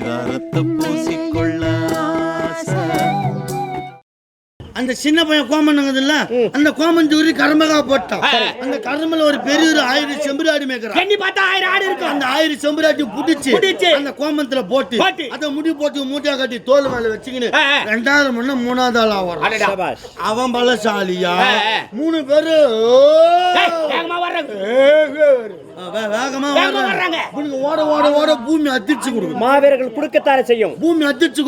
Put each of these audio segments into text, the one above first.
பரிதாரத்தை பூசிக்கொள்ள ஆசை. அந்த சின்ன பையன் கோமன் இல்ல அந்த கோமன் தூரி கரும்பகா போட்டான் அந்த கரும்புல ஒரு பெரிய ஒரு ஆயிரம் செம்புராடி மேய்க்கிறான் எண்ணி பார்த்தா ஆயிரம் ஆடு இருக்கும் அந்த ஆயிரம் செம்புராட்டி புடிச்சு புடிச்சு. அந்த கோமத்துல போட்டு. அத முடி போட்டு மூட்டையா கட்டி தோல் மேல வச்சுக்கின்னு. ரெண்டாவது முன்ன மூணாவது ஆள் ஆவான் அடடா. அவன் பலசாலியா. மூணு பேரு ஏய், வேகமா வர்றாங்க. ஓட ஓட ஓட பூமி அதிர்ச்சி கொடுக்கும் மாவீரர்கள் கொடுக்கத்தானே செய்யும். பூமி அதிர்ச்சி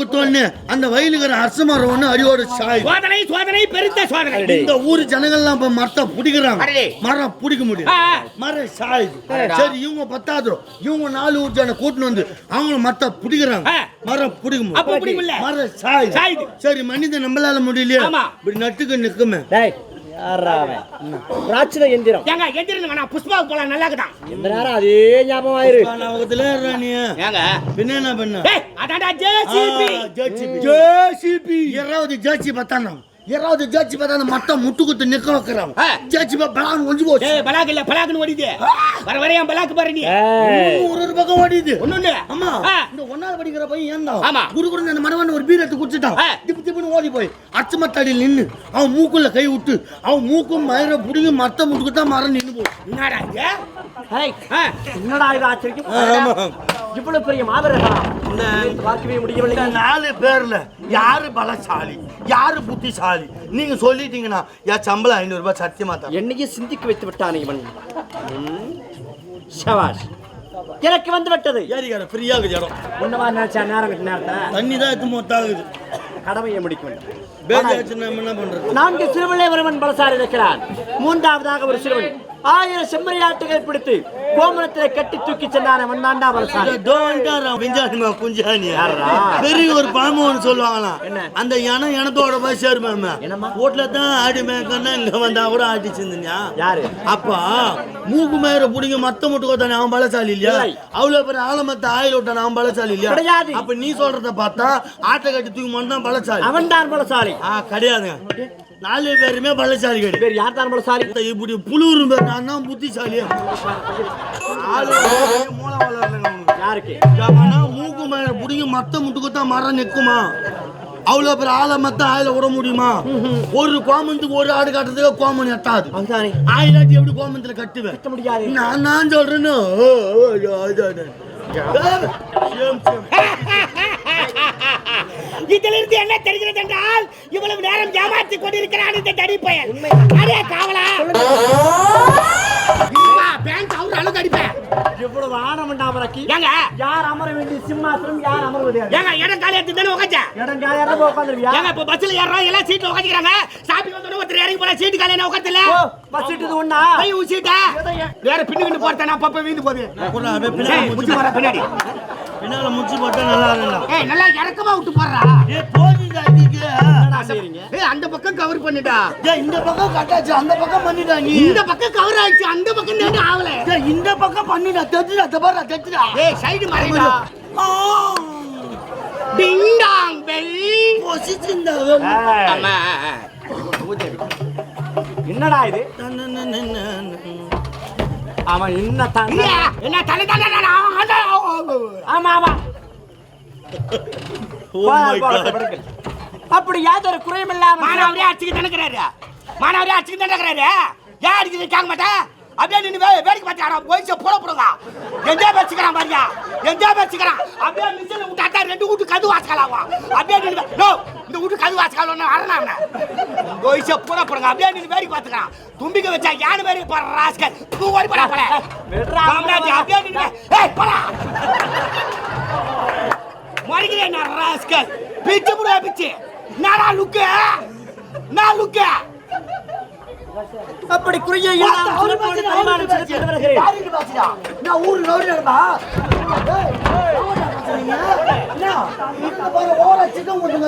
அந்த வயலுக்கிற அரச மரம் ஒண்ணு அடியோட சாய். சோதனை சோதனை பெருத்த சோதனை. இந்த ஊர் ஜனங்கள்லாம் இப்ப மரத்தை பிடிக்கிறாங்க. மரம் பிடிக்க முடியும். மரம் சாயுது. சரி இவங்க பத்தாது இவங்க நாலு ஊர் ஜன கூட்டின்னு வந்து அவங்க மரத்தை பிடிக்கிறாங்க. மரம் பிடிக்க? முடியும் மரம் சாயுது. சரி மனிதன் நம்மளால முடியலையே. இப்படி நட்டுக்கு நிக்குமே ராட்சத எந்திரம். ஏங்க எந்திரன் வேணாம் புஷ்பாவுக்கு போலாம் நல்லா இருக்குதான் இந்த நேரம் அதே ஞாபகம் ஆயிரு ஞாபகத்துல நீ ஏங்க. பின்ன என்ன பண்ண? ஏய் அதாடா ஜேசிபி ஜேசிபி இருபது ஜேசி பத்தாங்க ஜேசி பார்த்தா மட்டை முட்டு குத்து நிக்க வைக்கிறாங்க ஆ. ஜேசி பலான்னு ஒஞ்சு போச்சு. ஏய் பலாக் இல்ல பலாக்குன்னு ஓடிது வர வர என் பலாக்கு பாரு நீ. ஒரு ஒரு பக்கம் ஓடிது ஒண்ணு ஆ. இந்த ஒன்னாவது படிக்கிற பையன் ஏன் தான் ஆமா. குடு குடு அந்த மரவன் ஒரு பீர் எடுத்து குடிச்சிட்டான். திப்பு திப்புன்னு ஓடி போய் அச்சமத்தடியில் நின்னு அவன் மூக்குள்ள கை விட்டு அவன் மூக்கும் மயிர புடிங்கி மத்த முட்டுக்கு தான் மரம் நின்னு போச்சு. என்னடா இது? ஏய், ஆ, என்னடா இது ஆச்சரியம்? இவ்வளவு பெரிய மாவீரர்களா பார்க்கவே முடியவில்லை. நாலு பேர்ல யாரு பலசாலி? யாரு புத்திசாலி? நீங்க சொல்லிட்டீங்கன்னா என் சம்பளம் ஐநூறு ரூபாய் சத்தியமா தான் என்னையே சிந்திக்க வைத்து விட்டான் இவன். ம், சபாஷ் எனக்கு வந்து விட்டது. ஏரிக்கார ஃப்ரீயா இருக்குது இடம். உன்னவா நினைச்சா நேரம் விட்டு நேரத்தை. தண்ணி தான் எடுத்து மொத்தாகுது கடமையை முடிக்க வேண்டும். நான்கு சிறுவனை ஒருவன் பலசாரி இருக்கிறான். மூன்றாவதாக ஒரு சிறுவன். ஆயிரம் செம்மறியாட்டுகளை பிடித்து கோமணத்திலே கட்டி தூக்கி சென்றான் அவன் தாண்டா பலசாரி பிஞ்சானிமா குஞ்சானியா யாருடா? பெரிய ஒரு சொல்லுவாங்களாம்? அந்த இனம் இனத்தோட போய் சேருமாம? வீட்டுல தான் ஆடி மேய்க்கன்னா இங்க வந்தா கூட ஆட்டி செஞ்சுங்க யாரு? அப்பா மூக்கு மேயற புடிங்க மத்த முட்டு கொத்தானே அவன் பலசாலி இல்லையா இல்லை. அவ்வளவு பேர் ஆலமத்த ஆயில் விட்டானே அவன் பலசாலி இல்லையா கிடையாது. அப்ப நீ சொல்றத பார்த்தா ஆட்டை கட்டி தூக்கி மட்டும் தான் பலசாலி அவன் தான் பலசாலி ஆ கிடையாதுங்க நாலு பேருமே பலசாலி கிடையாது வேறு யார் தான் பலசாலி? இப்படி புழுவுரு பேர் நான் தான் புத்திசாலியா? ஆளு மூளை வளரலைங்க. யாருக்கு? மூக்கு மேல புடிங்கி மத்த முட்டுக்குத்தா மரம் நிக்குமா? அவ்வளவு பேர் ஆளை மத்த ஆயில விட முடியுமா? ஒரு கோமந்துக்கு ஒரு ஆடு காட்டுறதுக்கு கோமன் எட்டாது. ஆயிலாட்டி எப்படி கோமத்துல கட்டுவேன்? நான் நான் சொல்றேன்னு. ஓ, ஓ, ஐயோ, அது, அது. Same, same. இதுல இருந்து என்ன தெரிகிறது என்றால் இவ்வளவு நேரம் ஏமாத்தி கொண்டிருக்கிறான் இந்த தடி பயல். அரே காவலா. பேங்க் அவர் அளவுக்கு அடிப்பேன் இவ்வளவு ஆணவம் அவரக்கி. ஏங்க? யார் அமர வேண்டிய சிம்மாசனம் யார் அமர முடியாது ஏங்க இடம் காலி எடுத்து தானே உட்காச்ச இடம் காலியாக போய் உட்காந்துருவியா ஏங்க இப்ப பஸ்ல ஏறோம் எல்லாம் சீட்ல உட்காந்துக்கிறாங்க சாப்பி வந்தோட ஒருத்தர் இறங்கி போல சீட்டு காலியான உட்காந்துல பஸ் இட்டது ஒண்ணா? போய் உன் சீட்டை வேற பின்னுக்கு போறேன் அப்பப்ப வீந்து போகுது பின்னாடி. பின்னால முச்சு போட்டா நல்லா இருக்கலாம் ஏய் நல்லா இறக்கமா விட்டு போடுறா. ஏ போகுது அதுக்கு என்னடா செய்றீங்க ஏய் அந்த பக்கம் கவர் பண்ணிட்டா. ஏய், இந்த பக்கம் கட்டாச்சு அந்த பக்கம் பண்ணிட்டாங்க இந்த பக்கம் கவர் ஆயிடுச்சு அந்த பக்கம் தான் ஆகல. ஏய், இந்த பக்கம் பண்ணிடா தெத்துடா தபாரா தெத்துடா ஏய் சைடு மறைடா. Ding dong bell. பொசிச்சிருந்தா அம்மா என்னடா இது? அவன் என்ன இல்லையா? என்ன தலை தலை தலை, ஆ, ஆ, ஆமா ஆமா. Oh my God. அப்படி யாதொரு குறையும் இல்லாம மானாவரே அடிச்சுக்கு தனக்குறாரு மானாவரே அடிச்சுக்கு தனக்குறாரு ஏன் அடிக்குது கேட்க மாட்டேன்? அப்படியே நின்று வேடிக்கை பார்த்தாரா போயிச்சு போட போடுங்க எந்த வச்சுக்கிறான் பாரியா எந்த வச்சுக்கிறான். அப்படியே மிஷினில் விட்டாட்டா ரெண்டு வீட்டு கது வாசகலாகும் அப்படியே நின்று நோ இந்த வீட்டு கது வாசகலாம் அரணாங்க போயிச்சு போட போடுங்க அப்படியே நின்று வேடிக்கை பார்த்துக்கிறான். தும்பிக்க வச்சா யானை வேடிக்கை போடுற ராஸ்கல்? தூ ஓடி போடா போல. காமராஜ் அப்படியே நின்று ஏய் போடா. மறுக்கிறேன் நான் ராஸ்கல்? பிச்சு புடா பிச்சு. நானா லுக்கு நான் லுக்கு அப்படி வருகிறேன். நான் ஊரு இந்த பாரு ஓர போட்டு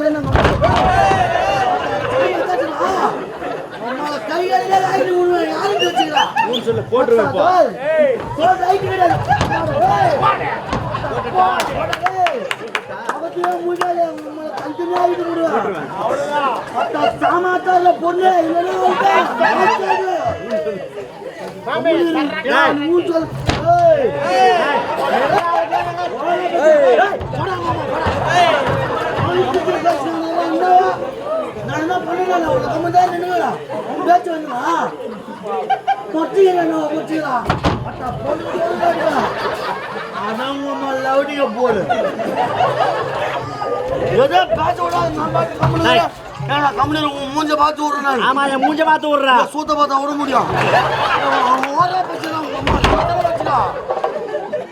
பொண்ணு பேச்சு வந்துடா கொட்டிக்கிறா கொட்டிக்கிறா அதான் லவுடிங்க போடு ஏதோ நான் பாட்டு ஏன்னா கம்முனு உன் மூஞ்ச பார்த்து விடுறேன் நான். ஆமா என் மூஞ்ச பார்த்து விடுறா. சூத்த பார்த்தா விட முடியும். அவன் ஓரா வச்சுடா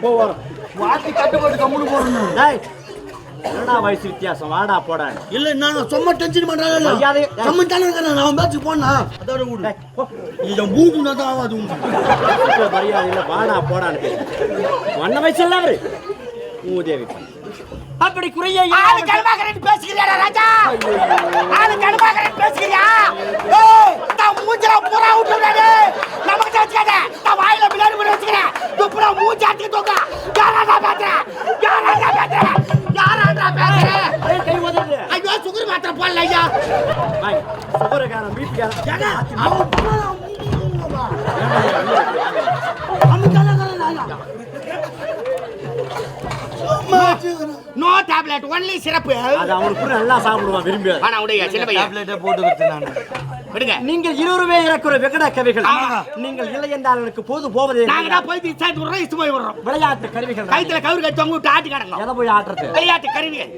போ வரும் வாட்டி கட்டுப்பட்டு கம்முனு போடுறேன் டேய் என்னடா வயசு வித்தியாசம்? வாடா போடா. இல்ல நான் சும்மா டென்ஷன் பண்றாங்க கம்மி தானே இருக்கிறேன் நான். பேச்சு போனா. அதோட விடு. போ. இதை மூட்டுனா தான் ஆகாது மரியாதை இல்ல வாடா போடான்னு. வண்ண வயசு இல்ல அவரு. மூதேவி அப்படி குறைய ஆளு கடுமாக்கறேன்னு பேசிக்கிறியாடா ராஜா? ஆளு கடுமாக்கறேன்னு பேசிக்கிறியா ஏய் நான் மூஞ்சல புறா விட்டுறானே நமக்கு வச்சுக்காத. நான் வாயில பின்னாடி பண்ணி வச்சுக்கிறேன். துப்புரா மூஞ்சி அட்டி தூக்க யாராடா பேசுற? யாராடா பேசுற? யாராடா பேசுற? ஏய், கை உதறது ஐயோ சுகர் மாத்திரை போடல ஐயா. சுகருக்காரன் வீட்டுக்காரன் அவன் கம்மி தானே இருக்கிறேன் நான் சும்மா வச்சுக்கிறேன் நோ டேப்லெட் ஒன்லி சிறப்பு. அது அவனுக்கு நல்லா சாப்பிடுவான் விரும்பி ஆனா உடைய சின்ன பையன். டேப்லெட்டே போட்டு கொடுத்து நான். விடுங்க. நீங்கள் இருவருமே இறக்குற விகட கவிகள். நீங்கள் இல்லை என்றால் எனக்கு போது போவதே நாங்க. தான் போய் சேர்த்து விடுறோம் இஷ்டம் போய் விடுறோம். விளையாட்டு கருவிகள் கைத்துல கவுரு கட்டி தொங்க விட்டு ஆட்டி கிடங்க எதை போய் ஆட்டுறது? விளையாட்டு கருவிகள்.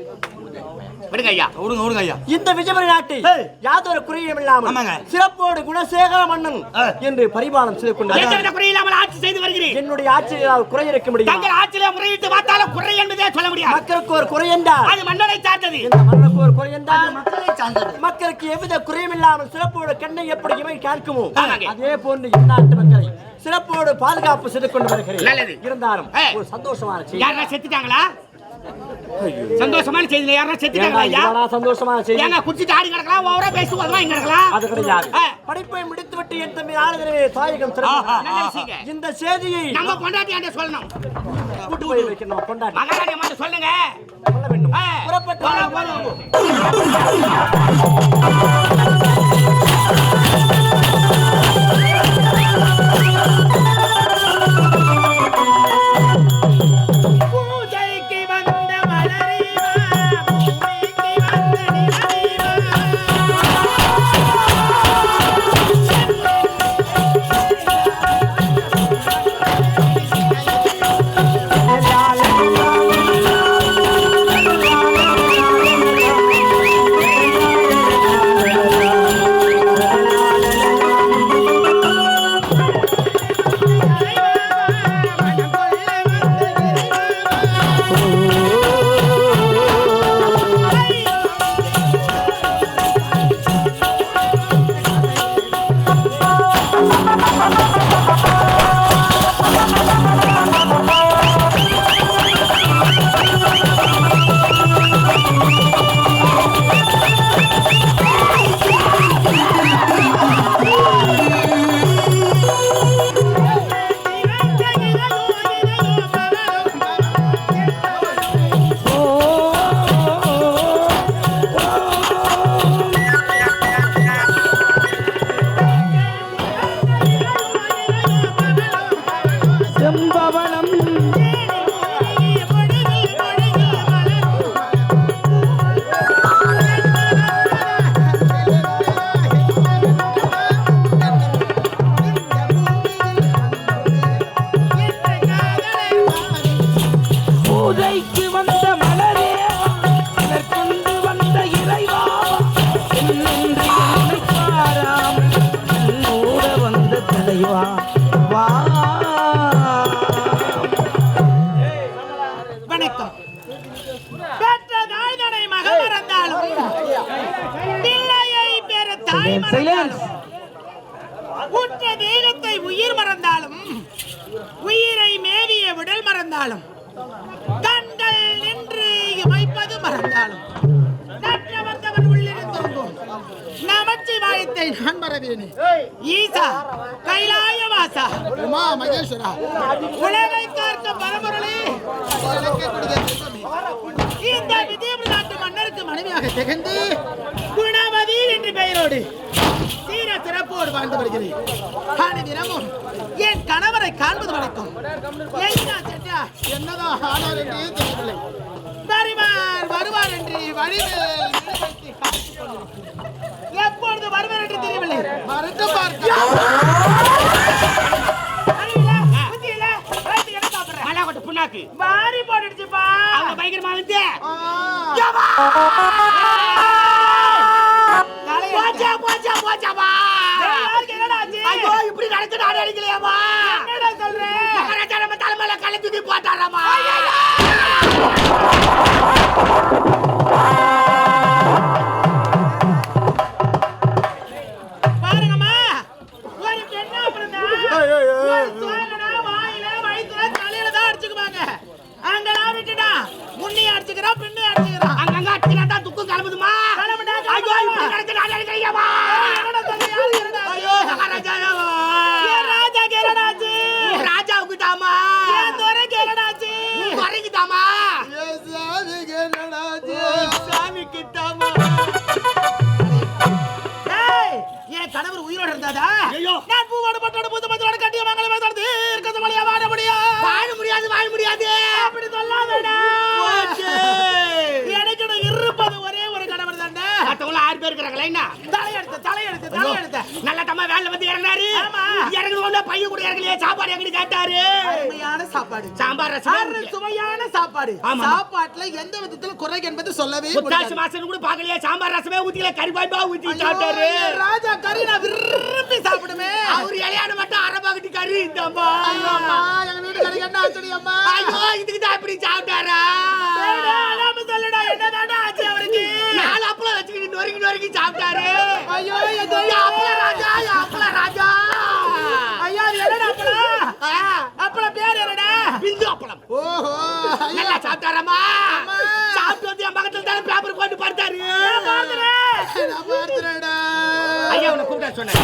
விடுங்க ஐயா விடுங்க விடுங்க ஐயா இந்த விஜயபுரி நாட்டை. யாதொரு குறையும் இல்லாமல். சிறப்போடு குணசேகர மன்னன். என்று பரிபாலம் செய்து எந்தவித குறை இல்லாமல் ஆட்சி செய்து வருகிறேன் என்னுடைய ஆட்சியில் குறை இருக்க முடியும் தங்கள் ஆட்சியில முறையிட்டு பார்த்தாலும் குறை என்பதே சொல்ல முடியாது மக்களுக்கு ஒரு குறை என்றால் அது மன்னனை சார்ந்தது இந்த மன்னனுக்கு ஒரு குறை என்றால் மக்களை சார்ந்தது மக்களுக்கு எவ்வித குறையும் இல்லாமல் சிறப்போடு கண்ணை எப்படி இமை கேட்குமோ. அதே போன்று இந்நாட்டு மக்களை சிறப்போடு பாதுகாப்பு செய்து கொண்டு வருகிறேன். இருந்தாலும். ஒரு சந்தோஷமான யாரா செத்துட்டாங்களா. சந்தோஷமான செய்தி யாரா செத்துட்டாங்களா? ஐயா சந்தோஷமான செய்தி? ஏங்க குடிச்சிட்டு ஆடி கிடக்கலாம் ஓவரா பேசி உதவா இங்க கிடக்கலாம் அது கிடையாது. படிப்பை முடித்துவிட்டு என் தம்பி ஆளுகிறவே தாயகம் விஷயங்க. இந்த செய்தியை நம்ம பொண்டாட்டி ஆண்ட சொல்லணும். கூட்டு போய் வைக்க நம்ம கொண்டாடி மகாராணி மட்டும் சொல்லுங்க. சொல்ல வேண்டும். புறப்பட்டு வணக்கம். பெற்ற தாய்தனை மகன் மறந்தாலும் பிள்ளையை பெற தாய் மறந்தாலும் உற்ற தெய்வத்தை உயிர் மறந்தாலும் உயிரை மேவிய விடல் மறந்தாலும் கண்கள் நின்று இமைப்பது மறந்தாலும் நற்ற வந்தவன் உள்ளிருந்தோங்கும் நமச்சிவாயத்தை நான் மறவேனே ஈசா கைலாய வாசா உமா மகேஸ்வரா. உலகை காக்க பரம்பொருளே. இந்த விஜயபுரி நாட்டு மன்னருக்கு மனைவியாக திகழ்ந்து என்று பெயரோடு சீர சிறப்போடு வாழ்ந்து வருகிறேன். தினமும் என் கணவரை காண்பது வணக்கம். என்னதான் ஆனார் என்றே தெரியவில்லை. வருவார் வருவார் என்று வழிமேல். எப்பொழுது வருவார் என்று தெரியவில்லை? மறுத்து பார்க்க மலா கொட்ட புண்ணாக்கு மாறி போட்டுடுச்சுப்பா அவங்க பயங்கரமா வந்து. போச்சா போச்சா போச்சாமா ஐயோ இப்படி நடக்கு நான் நம்ம தலைமையில கலை தூக்கி போட்டாராமா பின்னி அடிச்சுக்கிறான். அங்கங்க அடிச்சுனா துக்கம் கிளம்புதுமா? வேலை வந்து இறங்கினாரு ஆமா. இறங்குன உடனே பையன் கூட இறங்கலையே. சாப்பாடு எங்கன்னு கேட்டாரு? அருமையான சாப்பாடு. சாம்பார் ரசம் சுவையான சாப்பாடு. சாப்பாட்டுல எந்த விதத்துல குறை என்பது சொல்லவே புத்தாசி மாசம் கூட பாக்கலையே சாம்பார் ரசமே ஊத்திக்கல. கறி பாய்பா ஊத்தி சாப்பிட்டாரு. ராஜா கறி நான் விரும்பி சாப்பிடுமே. அவர் இலையான மட்டும் அரை பாக்கெட்டு கறி. ஐயோ, அம்மா, எங்க வீட்டுக்காரங்க என்ன ஆச்சுடி அம்மா? ஐயோ இதுக்கு தான் இப்படி சாப்பிட்டாரா? என்னதாடா ஆச்சு அவருக்கு? நாலு அப்பளம் வச்சுக்கிட்டு நொறுக்கி நொறுக்கி சாப்பிட்டாரு. ஐயோ என் யா தெய்வம். அப்பள ராஜா யா அப்பள ராஜா ஐயா அது என்னடா அப்பளம் ஆ, அப்பளம் பேர் என்னடா பிந்து அப்பளம் ஓஹோ ஐயா. நல்லா சாப்பிட்டாராமா. சாப்பிட்டு வந்து என் பக்கத்துல தானே பேப்பர் போட்டு படுத்தாரு. ஐயா உன்னை கூப்பிட்டா சொன்னேன்.